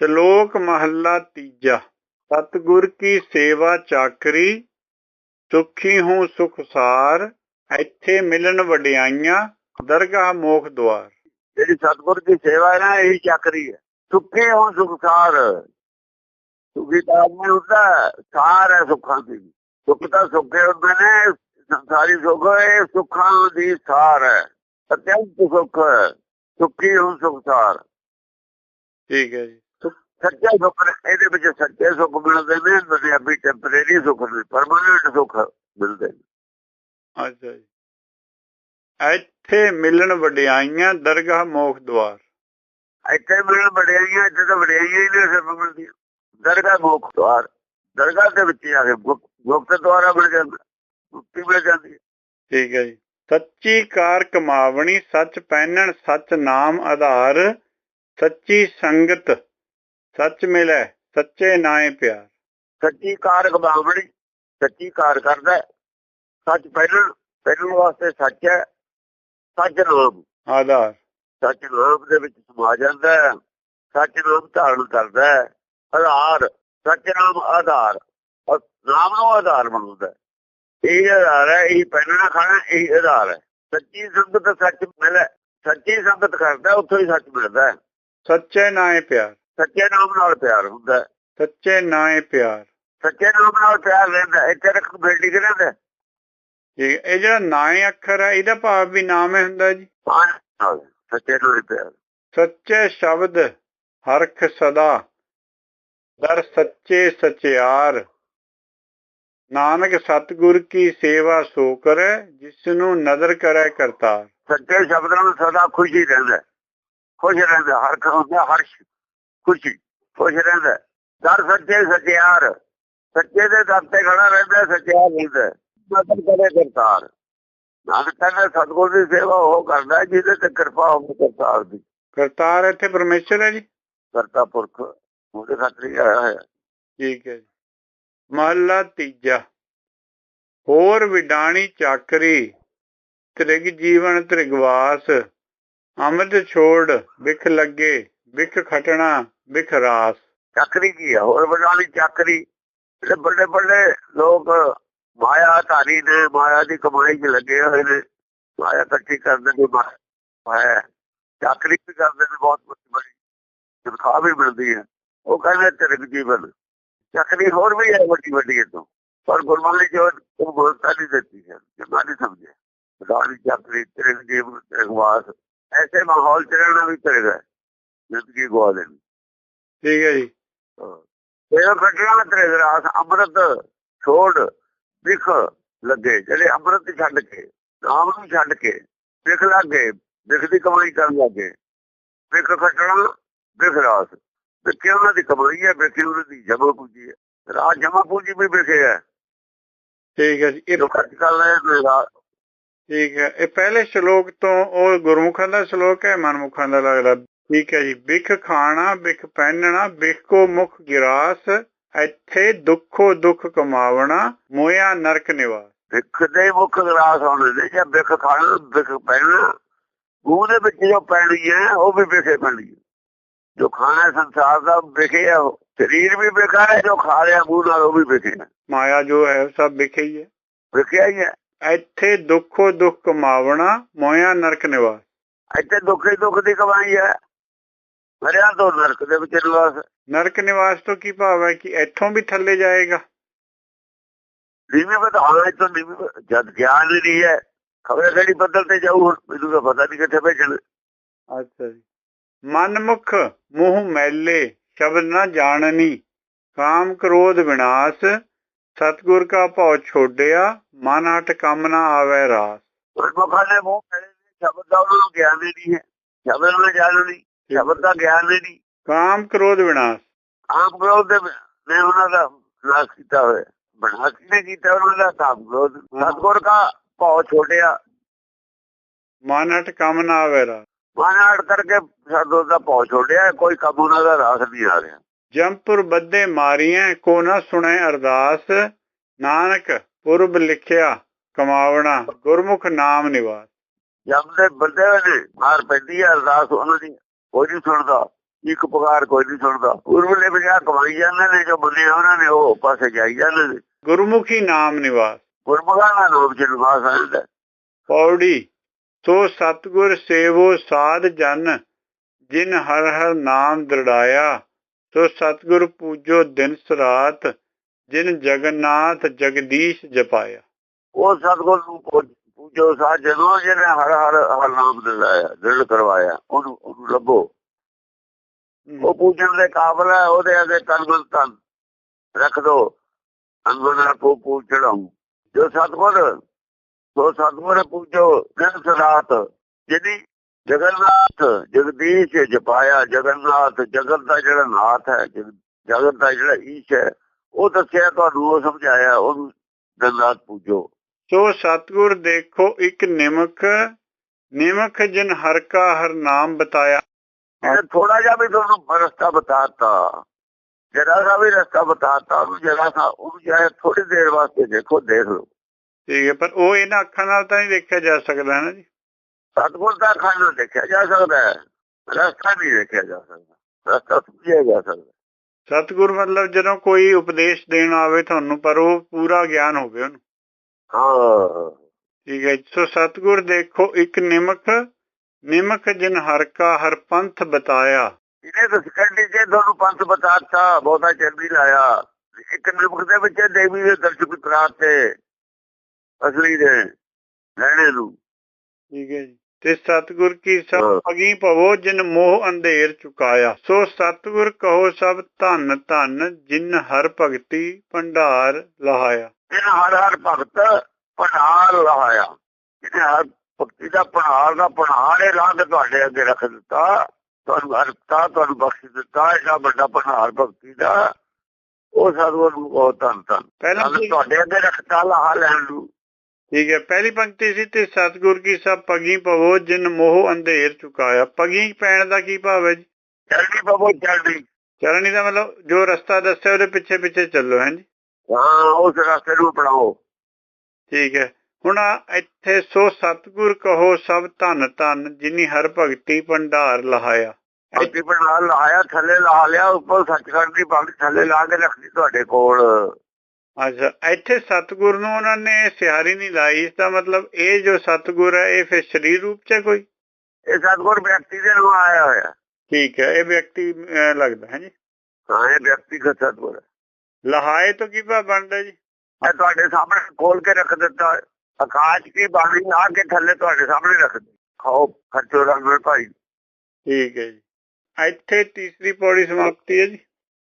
ਸ਼ਲੋਕ ਮਹੱਲਾ ਤੀਜਾ। ਸਤਿਗੁਰ ਕੀ ਸੇਵਾ ਚਾਕਰੀ ਸੁਖੀ ਹੂੰ ਸੁਖਸਾਰ ਇੱਥੇ ਮਿਲਣ ਵਡਿਆਈਆਂ ਦਰਗਾਹ ਮੋਖ ਦੁਆਰ। ਜਿਹੜੀ ਸਤਿਗੁਰ ਦੀ ਸੇਵਾ ਹੈ ਨਾ ਇਹੀ ਚੱਕਰੀ ਹੈ। ਸੁੱਖੇ ਹੋ ਸੁਖਸਾਰ ਸੁਖੀ ਤਾਂ ਆਦਮੀ ਹੁੰਦਾ ਸਾਰ ਹੈ ਸੁੱਖਾਂ ਦੀ। ਸੁੱਖ ਤਾਂ ਸੁੱਖੇ ਹੁੰਦੇ ਨੇ ਸੰਸਾਰੀ ਸੁੱਖ ਇਹ ਸੁੱਖਾਂ ਦੀ ਸਾਰ ਹੈ। ਅਤਿਅੰਤ ਸੁੱਖ ਹੈ। ਸੁਖੀ ਹੋ ਸੁਖਸਾਰ ਠੀਕ ਹੈ ਜੀ। ਸੱਚਾ ਸੁੱਖ ਇਹਦੇ ਵਿੱਚ ਸੱਚੇ ਸੁੱਖ ਮਿਲਦੇ ਨੇ ਦੁਨਿਆਵੀ ਟੈਂਪਰੇਰੀ ਸੁੱਖ ਨੇ ਪਰਮਾਨੈਂਟ ਸੁੱਖ ਮਿਲਦੇ ਨੇ। ਅੱਛਾ ਜੀ। ਇੱਥੇ ਮਿਲਣ ਵਡਿਆਈਆਂ ਦਰਗਾਹ ਮੋਖ ਦੁਆਰ ਇੱਥੇ ਮਿਲਣ ਵਡਿਆਈਆਂ ਇੱਥੇ ਤਾਂ ਵਡਿਆਈਆਂ ਹੀ ਨੇ ਸਿਰਫ ਮਿਲਦੀਆਂ। ਦਰਗਾਹ ਮੁਖ ਦਵਾਰ। ਦਰਗਾਹ ਦੇ ਵਿੱਚ ਆ ਕੇ ਗੁਪ- ਗੁਪਤ ਦੁਆਰਾ ਮਿਲ ਜਾਂਦਾ ਮੁਕਤੀ ਮਿਲ ਜਾਂਦੀ ਹੈ। ਠੀਕ ਹੈ ਜੀ। ਸੱਚੀ ਕਾਰ ਕਮਾਵਣੀ ਸੱਚ ਪਹਿਨਣ ਸੱਚ ਨਾਮ ਆਧਾਰ ਸੱਚੀ ਸੰਗਤ ਸੱਚ ਮਿਲੈ ਸੱਚੇ ਨਾਏ ਪਿਆਰ। ਸੱਚੀ ਕਾਰ ਕਮਾਵਣੀ ਸੱਚੀ ਕਾਰ ਕਰਦਾ। ਸੱਚ ਪਹਿਲਣ ਪਹਿਲਣ ਵਾਸਤੇ ਸੱਚ ਹੈ ਸੱਚ ਨਾਮ ਆਧਾਰ। ਸੱਚ ਨਾਮ ਦੇ ਵਿੱਚ ਸਮਾ ਜਾਂਦਾ ਹੈ ਸੱਚ ਨਾਮ ਧਾਰਨ ਕਰਦਾ ਹੈ। ਆਧਾਰ ਸੱਚ ਨਾਮ ਆਧਾਰ ਨਾਮ ਨੂੰ ਆਧਾਰ ਬਣਾਉਂਦਾ ਇਹ ਆਧਾਰ ਹੈ ਇਹ ਪਹਿਲਣਾ ਖਾਣਾ ਇਹ ਆਧਾਰ ਹੈ। ਸੱਚੀ ਸੰਗਤ ਸੱਚ ਮਿਲੇ ਸੱਚੀ ਸੰਗਤ ਕਰਦਾ ਉੱਥੋਂ ਹੀ ਸੱਚ ਮਿਲਦਾ ਸੱਚੇ ਨਾਏ ਪਿਆਰ। ਸੱਚੇ ਨਾਮ ਨਾਲ ਪਿਆਰ ਹੁੰਦਾ ਸੱਚੇ ਨਾਏ ਪਿਆਰ ਸੱਚੇ ਨਾਮ ਨਾਲ ਪਿਆਰ ਰਹਿੰਦਾ। ਇੱਥੇ ਰੱਖ ਬੇਟੀ ਰਹਿੰਦਾ। ਠੀਕ। ਇਹ ਜਿਹੜਾ ਨਾਏ ਅੱਖਰ ਹੈ ਇਹਦਾ ਭਾਵ ਵੀ ਨਾਮ ਹੀ ਹੁੰਦਾ ਜੀ ਸੱਚੇ ਨਾਲ ਪਿਆਰ ਸੱਚੇ ਸ਼ਬਦ ਹਰਖ ਸਦਾ ਦਰ ਸੱਚੇ ਸਚਿਆਰ ਨਾਨਕ ਸਤਿਗੁਰ ਕੀ ਸੇਵਾ ਸੋ ਕਰੈ ਜਿਸ ਨੂੰ ਨਦਰ ਕਰੈ ਕਰਤਾਰ ਸੱਚੇ ਸ਼ਬਦ ਨਾਲ ਸਦਾ ਖੁਸ਼ੀ ਰਹਿੰਦਾ। ਖੁਸ਼ ਰਹਿੰਦਾ ਹਰ ਹੁੰਦਾ ਹਰਸ਼ ਖੁਸ਼ੀ ਖੁਸ਼ ਰਹਿੰਦਾ। ਦਰ ਸੱਚੇ ਸਚਿਆਰ ਸੱਚੇ ਦੇ ਦਰ ਤੇ ਖੜਾ ਰਹਿੰਦਾ ਹੈ, ਸਚਿਆਰ ਰਹਿੰਦਾ ਹੈ। ਮਦਦ ਕਰੇ ਕਰਤਾਰ। ਨਾਨਕ ਕਹਿੰਦਾ ਸਤਿਗੁਰ ਦੀ ਸੇਵਾ ਉਹ ਕਰਦਾ ਜਿਹਦੇ ਤੇ ਕਿਰਪਾ ਹੋਵੇ ਕਰਤਾਰ ਦੀ। ਕਰਤਾਰ ਇੱਥੇ ਪਰਮੇਸ਼ਰ ਹੈ ਜੀ? ਕਰਤਾ ਪੁਰਖ। ਉਹਦੇ ਖਾਤਰ ਹੀ ਆਇਆ ਹੈ ਠੀਕ ਹੈ ਜੀ। ਮਹਲਾ ਤੀਜਾ। ਹੋਰ ਵਿਡਾਣੀ ਚਾਕਰੀ ਤ੍ਰਿਗ ਜੀਵਨ ਤ੍ਰਿਗਵਾਸ। ਅੰਮ੍ਰਿਤ ਛੋੜ ਵਿਖ ਲੱਗੇ ਵਿਖ ਖਟਣਾ। ਵਿਖ ਰਾਸ। ਚੱਕਰੀ ਕੀ ਆ? ਹੋਰ ਬਣਾਲੀ ਚੱਕਰੀ। ਜਿਹੜੇ ਵੱਡੇ ਵੱਡੇ ਲੋਕ ਮਾਇਆ ਧਾਰੀ ਨੇ ਮਾਇਆ ਦੀ ਕਮਾਈ 'ਚ ਲੱਗੇ ਹੋਏ ਨੇ। ਮਾਇਆ ਇਕੱਠੀ ਕਰਦੇ ਨੇ, ਮਾਇਆ ਚੱਕਰੀ ਵੀ ਕਰਦੇ ਨੇ, ਬਹੁਤ ਬੜੀ ਤਨਖਾਹ ਵੀ ਮਿਲਦੀ ਹੈ। ਉਹ ਕਹਿੰਦੇ ਤਿਰਕ ਜੀਵਨ। ਚੱਕਰੀ ਹੋਰ ਵੀ ਹੈ ਵੱਡੀ ਵੱਡੀ ਤੋਂ ਪਰ ਗੁਰਬਾਣੀ ਜੋ ਉਹ ਬੋਲਤਾ ਨਹੀਂ ਦਿੱਤੀ ਹੈ। ਜਿੰਨਾ ਨਹੀਂ ਸਮਝਿਆ। ਬਦਾਨੀ ਚੱਕਰੀ, ਤਿਰਕ ਜੀਵਨ ਤਿਰਗਵਾਸ ਐਸੇ ਮਾਹੌਲ ਚ ਰਹਿਣਾ ਵੀ ਤਿਰਕ ਹੈ। ਜ਼ਿੰਦਗੀ ਗਵਾ ਦੇਣੀ। ਠੀਕ ਹੈ ਜੀ। ਇਹ ਘਟਨਾ ਤੇਰੇ ਰਾਸ ਅੰਮ੍ਰਿਤ ਛੋੜ ਵਿਖ ਲੱਗੇ ਜਿਹੜੇ ਅੰਮ੍ਰਿਤ ਛੱਡ ਕੇ ਨਾਮ ਨੂੰ ਛੱਡ ਕੇ ਵਿਖ ਲੱਗੇ ਵਿਖ ਦੀ ਕਮਾਈ ਕਰਨ ਲੱਗੇ ਵਿਖ ਖਟਣਾ ਵਿਖ ਰਾਸ। ਵਿਖੇ ਉਹਨਾਂ ਦੀ ਕਮਾਈ ਹੈ ਵਿਖੇ ਉਹਨਾਂ ਦੀ ਜਮਾ ਪੂੰਜੀ ਹੈ। ਰਾਜ ਜਮਾ ਪੂੰਜੀ ਵੀ ਵਿਖੇ ਹੈ। ਠੀਕ ਹੈ ਜੀ ਇਹ ਨੇ ਰਾਜ ਠੀਕ ਹੈ ਇਹ ਪਹਿਲੇ ਸ਼ਲੋਕ ਤੋਂ ਉਹ ਗੁਰਮੁਖਾਂ ਦਾ ਸ਼ਲੋਕ ਹੈ ਮਨਮੁਖਾਂ ਦਾ ਲੱਗਦਾ। ਠੀਕ ਹੈ ਜੀ। ਵਿਖ ਖਾਣਾ ਵਿਖ ਪਹਿਨਣਾ ਵਿਖ ਕੋ ਮੁਖ ਗਿਰਾਸ ਇੱਥੇ ਦੁੱਖੋ ਦੁੱਖ ਕਮਾਵਣਾ ਮੋਇਆ ਨਰਕ ਨਿਵਾਸ। ਵਿਖ ਦੇ ਮੁੱਖ ਗਲਾਸ ਹੋਣੇ ਨੇ ਜਾਂ ਵਿਖ ਖਾਣਾ ਵਿਖ ਪੈਣਾ ਮੂੰਹ ਦੇ ਵਿੱਚ ਜੋ ਪੈਣੀ ਹੈ ਉਹ ਵੀ ਵਿਖੇ ਪੈਣੀ ਹੈ। ਜੋ ਖਾਣਾ ਸੰਸਾਰ ਦਾ ਵਿਖੇ ਉਹ। ਸਰੀਰ ਵੀ ਵਿਖਾ ਹੈ ਜੋ ਖਾ ਰਿਹਾ ਮੂੰਹ ਨਾਲ ਉਹ ਵੀ ਵਿਖੇ ਮਾਇਆ ਜੋ ਹੈ ਸਭ ਵਿਖੇ ਹੀ ਹੈ। ਵਿਖਿਆ ਹੀ ਹੈ। ਇੱਥੇ ਦੁੱਖੋ ਦੁੱਖ ਕਮਾਵਣਾ ਮੋਇਆ ਨਰਕ ਨਿਵਾਸ। ਇੱਥੇ ਦੁੱਖ ਦੁੱਖ ਦੀ ਕਮਾਈ ਹੈ। ਮਰਿਆ ਤੋਂ ਨਰਕ ਦੇ ਵਿੱਚ ਨਿਵਾਸ। ਨਰਕ ਨਿਵਾਸ ਤੋਂ ਕੀ ਭਾਵ ਹੈ ਕਿ ਇੱਥੋਂ ਵੀ ਥੱਲੇ ਜਾਏਗਾ? ਨੀਵੇਂ ਵਧਾਉਣਾ ਇੱਥੋਂ ਨੀਵੇਂ ਜਦ ਗਿਆਨ ਹੀ ਨਹੀਂ ਹੈ ਖਬਰ ਕਿਹੜੀ ਬੱਦਲ ਤੇ ਜਾਊ ਮੈਨੂੰ ਤਾਂ ਪਤਾ ਨਹੀਂ ਕਿੱਥੇ ਭੇਜਣ। ਅੱਛਾ ਜੀ। ਮਨਮੁਖ ਮੂੰਹ ਮੈਲੇ ਸ਼ਬਦ ਨਾ ਜਾਣਨੀ ਕਾਮ ਕ੍ਰੋਧ ਵਿਨਾਸ਼ ਸਤਗੁਰ ਕਾ ਭਉ ਛੋੜਿਆ ਮਨ ਹਟ ਕੰਮ ਨਾ ਆਵੇ ਰਾਸ। ਗੁਰਮੁਖਾਂ ਨੇ ਮੂੰਹ ਨੇ ਸ਼ਬਦ ਦਾ ਉਹਨਾਂ ਗਿਆਨ ਨਹੀਂ ਹੈ ਸ਼ਬਦ ਨੂੰ ਜਾਣੋ ਨਹੀਂ ਸ਼ਬਦ ਦਾ ਗਿਆਨ ਨਹੀਂ। ਕਾਮ ਕ੍ਰੋਧ ਵਿਨਾਸ਼। ਆਮ ਕ੍ਰੋਧ ਦੇ ਨੇ ਉਹਨਾਂ ਦਾ ਨਾਸ਼ ਕੀਤਾ ਹੋਇਆ। ਬਣਾ ਨੇ ਕੀਤਾ ਉਹਨਾਂ ਦਾ? ਕਾਮ ਕ੍ਰੋਧ। ਸਤਗੁਰ ਦਾ ਭਾਉ ਛੋਟਿਆ। ਮਨ ਹਟ ਕੰਮ ਨਾ ਆਵੇ ਰਾਸ ਮਾਨਾੜ ਕਰਕੇ ਸਤਗੁਰ ਦਾ ਭਾਉ ਛੋਟਿਆ ਕੋਈ ਕੰਮ ਉਹਨਾਂ ਦਾ ਰਾਸ ਨਹੀਂ ਆ ਰਿਹਾ। ਜੰਪੁਰ ਬੱਦੇ ਮਾਰੀਆਂ ਕੋ ਨਾ ਸੁਣੇ ਅਰਦਾਸ। ਨਾਨਕ ਪੁਰਬ ਲਿਖਿਆ ਕਮਾਵਣਾ ਗੁਰਮੁਖ ਨਾਮ ਨਿਵਾਸ। ਜਦ ਦੇ ਬੰਦੇ ਨੇ ਮਾਰ ਪੈਂਦੀ ਅਰਦਾਸ ਉਹਨਾਂ ਦੀ। ਕੋਈ ਨਹੀਂ ਸੁਣਦਾ ਇੱਕ ਪੁਕਾਰ ਕੋਈ ਨਹੀਂ ਸੁਣਦਾ। ਉਰਵਲੇ ਬਿਜਾ ਕਮਾਈ ਜਾਂਦੇ ਨੇ ਜੋ ਮੰਨਿਆ ਉਹਨਾਂ ਨੇ ਉਹ ਪਾਸੇ ਜਾਈ ਜਾਂਦੇ ਨੇ। ਗੁਰਮੁਖੀ ਨਾਮ ਨਿਵਾਸ। ਗੁਰਮੁਖਾਂ ਦਾ ਨਾਮ ਚ ਨਿਵਾਸ ਆਉਂਦਾ ਪੌੜੀ ਸੋ ਸਤਗੁਰ ਸੇਵੋ ਸਾਧ ਜਨ ਜਿਨ ਹਰ ਹਰ ਨਾਮ ਦ੍ਰਿੜਾਇਆ। ਸੋ ਸਤਗੁਰ ਪੂਜੋ ਦਿਨ ਸਰਾਤ ਜਿਨ ਜਗਨਨਾਥ ਜਗਦੀਸ਼ ਜਪਾਇਆ। ਉਹ ਸਤਗੁਰ ਨੂੰ ਪੂਜੋ ਸਾਧ ਜਦੋਂ ਜਿਹਨੇ ਹਰ ਹਰ ਹਰ ਨਾਮ ਦਿਲਾਇਆ ਦਿਲ ਕਰਵਾਇਆ ਉਹਨੂੰ ਉਹਨੂੰ ਲੱਭੋ। ਉਹ ਪੂਜਣ ਦੇ ਕਾਬਲ ਹੈ ਉਹਦੇ ਅੱਗੇ ਤਨ ਧਨ ਰੱਖ ਦੋ। ਅੰਗਨ ਕੋ ਪੂਜ ਚੜਾਉ। ਜੋ ਸਤਗੁਰ ਸੋ ਸਤਗੁਰ ਪੂਜੋ ਦਿਨ ਸਰਾਤ ਜਿਹਦੀ ਜਗਨਨਾਥ ਜਗਦੀਸ਼ ਜਪਾਇਆ ਜਗਨਨਾਥ ਜਗਤ ਦਾ ਜਿਹੜਾ ਨਾਥ ਹੈ ਜਗ- ਜਗਤ ਦਾ ਜਿਹੜਾ ਈਸ਼ ਹੈ ਉਹ ਦੱਸਿਆ ਤੁਹਾਨੂੰ ਉਹ ਸਮਝਾਇਆ ਉਹਨੂੰ ਦਿਨ ਰਾਤ ਪੂਜੋ। ਸੋ ਸਤਗੁਰ ਦੇਖੋ ਇੱਕ ਨਿਮਕ ਨਿਮਕ ਜਿਨ ਹਰ ਕਾ ਹਰ ਨਾਮ ਬਤਾਇਆ। ਥੋੜਾ ਜਿਹਾ ਵੀ ਤੁਹਾਨੂੰ ਰਸਤਾ ਬਤਾਤਾ। ਜਰਾ ਸਾ ਵੀ ਰਸਤਾ ਬਤਾਤਾ ਉਹਨੂੰ ਜਰਾ ਸਾ ਉਹਨੂੰ ਜਾਏ ਥੋੜੀ ਦੇਰ ਵਾਸਤੇ ਦੇਖੋ ਦੇਖ ਲਓ। ਠੀਕ ਹੈ ਪਰ ਉਹ ਇਹਨਾਂ ਅੱਖਾਂ ਨਾਲ ਤਾਂ ਨਹੀਂ ਦੇਖਿਆ ਜਾ ਸਕਦਾ ਨਾ ਜੀ। ਸਤਗੁਰ ਦਾ ਖਾਣਾ ਦੇਖਿਆ ਜਾ ਸਕਦਾ ਹੈ ਰਸਤਾ ਨਹੀਂ ਦੇਖਿਆ ਜਾ ਸਕਦਾ। ਰਸਤਾ ਸਮਝਿਆ ਜਾ ਸਕਦਾ। ਸਤਗੁਰ ਮਤਲਬ ਜਦੋਂ ਕੋਈ ਉਪਦੇਸ਼ ਦੇਣ ਆਵੇ ਤੁਹਾਨੂੰ ਪਰ ਉਹ ਪੂਰਾ ਗਿਆਨ ਹੋਵੇ ਉਹਨੂੰ। ਹਾਂ। ਠੀਕ ਹੈ। ਸੋ ਸਤਗੁਰ ਦੇਖੋ ਇੱਕ ਨਿਮਕ ਨਿਮਕ ਜਿਨ ਹਰ ਕਾ ਹਰ ਪੰਥ ਬਤਾਇਆ। ਇਹਨੇ ਤਾਂ ਸਕਿੰਡੀ ਜੇ ਤੁਹਾਨੂੰ ਪੰਥ ਬਤਾਤਾ ਬਹੁਤਾ ਨਹੀਂ ਲਾਇਆ। ਇੱਕ ਨਿਮਕ ਦੇ ਵਿੱਚ ਦੇਵੀ ਦੇ ਦਰਸ਼ਨ ਕਰਾਤੇ ਅਸਲੀ ਦੇ ਲੈਣੇ ਨੂੰ। ਠੀਕ ਹੈ ਜੀ। ਤੇ ਸਤਗੁਰ ਕੀ ਸਭ। ਅਗੀ ਭਵੋ ਜਿਨ ਮੋਹ ਅੰਧੇਰ ਚੁਕਾਇਆ। ਸੋ ਸਤਗੁਰ ਕਹੋ ਸਭ ਧੰਨ ਧੰਨ ਜਿਨ ਹਰ ਭਗਤੀ ਭੰਡਾਰ ਲਹਾਇਆ। ਇਹਨੇ ਹਰ ਹਰ ਭਗਤ ਪਨਾਰ ਲਾਇਆ। ਇਹਨੇ ਹਰ ਭਗਤੀ ਦਾ ਪਨਾਰ ਦਾ ਪਨਾਰ ਇਹ ਲਾ ਕੇ ਤੁਹਾਡੇ ਅੱਗੇ ਰੱਖ ਦਿੱਤਾ। ਤੁਹਾਨੂੰ ਹਰਤਾ ਤੁਹਾਨੂੰ ਬਖਸ਼ ਦਿੱਤਾ ਇਹਦਾ ਵੱਡਾ ਪਨਾਰ ਭਗਤੀ ਦਾ। ਉਹ ਸਤਿਗੁਰ ਨੂੰ ਬਹੁਤ ਧੰਨ ਧੰਨ। ਪਹਿਲਾਂ ਤੁਹਾਡੇ ਅੱਗੇ ਰੱਖਤਾ ਲਾਹ ਲੈਣ ਨੂੰ। ਠੀਕ ਹੈ ਪਹਿਲੀ ਪੰਕਤੀ ਸੀ ਤੇ ਸਤਗੁਰ ਕੀ ਸਭ ਪਗੀ ਭਵੋ ਜਿਨ ਮੋਹ ਅੰਧੇਰ ਚੁਕਾਇਆ। ਪਗੀ ਪੈਣ ਦਾ ਕੀ ਭਾਵ ਹੈ ਜੀ? ਚੜ੍ਹਨੀ ਬਬੋ ਚੜ੍ਹਨੀ ਚਰਣੀ ਦਾ ਮਤਲਬ ਜੋ ਰਸਤਾ ਦੱਸਿਆ ਉਹਦੇ ਪਿੱਛੇ ਪਿੱਛੇ ਚੱਲੋ ਹੈ ਜੀ? ਹਾਂ ਉਸ ਰਸਤੇ ਨੂੰ ਅਪਣਾਓ। ਠੀਕ ਹੈ। ਹੁਣ ਇੱਥੇ ਸੋ ਸਤਗੁਰ ਕਹੋ ਸਭ ਧੰਨ ਧੰਨ ਜਿਨੀ ਹਰ ਭਗਤੀ ਭੰਡਾਰ ਲਹਾਇਆ। ਭਗਤੀ ਪਨਾਰ ਲਾਇਆ ਥੱਲੇ ਲਾ ਲਿਆ ਉੱਪਰ ਸੱਚਖੰਡ ਦੀ ਭਗਤ ਥੱਲੇ ਲਾ ਕੇ ਰੱਖਦੀ ਤੁਹਾਡੇ ਕੋਲ। ਅੱਛਾ ਇੱਥੇ ਸਤਗੁਰ ਨੂੰ ਉਹਨਾਂ ਨੇ ਸਿਹਾਰੀ ਨਹੀਂ ਲਾਈ ਇਸ ਦਾ ਮਤਲਬ ਇਹ ਜੋ ਸਤਗੁਰ ਹੈ ਇਹ ਫਿਰ ਸਰੀਰ ਰੂਪ ਚ ਕੋਈ? ਇਹ ਸਤਿਗੁਰ ਵਿਅਕਤੀ ਦੇ ਨੂੰ ਆਇਆ ਹੋਇਆ। ਠੀਕ ਹੈ ਇਹ ਵਿਅਕਤੀ ਲੱਗਦਾ ਹੈ ਜੀ। ਹਾਂ ਇਹ ਵਿਅਕਤੀਗਤ ਸਤਿਗੁਰ ਹੈ। ਲਹਾਏ ਤੋਂ ਕੀ ਭਾਵ ਬਣਦਾ ਜੀ? ਮੈਂ ਤੁਹਾਡੇ ਸਾਹਮਣੇ ਖੋਲ ਕੇ ਰੱਖ ਦਿੱਤਾ। ਆਕਾਸ਼ ਦੀ ਬਾਣੀ ਲਾ ਕੇ ਥੱਲੇ ਤੁਹਾਡੇ ਸਾਹਮਣੇ ਰੱਖ ਦਿੱਤੀ। ਖਾਓ ਖਰਚੋ ਰੰਗ ਭਾਈ। ਠੀਕ ਹੈ ਜੀ। ਇੱਥੇ ਤੀਸਰੀ ਪੌੜੀ ਸਮਾਪਤੀ ਹੈ ਜੀ।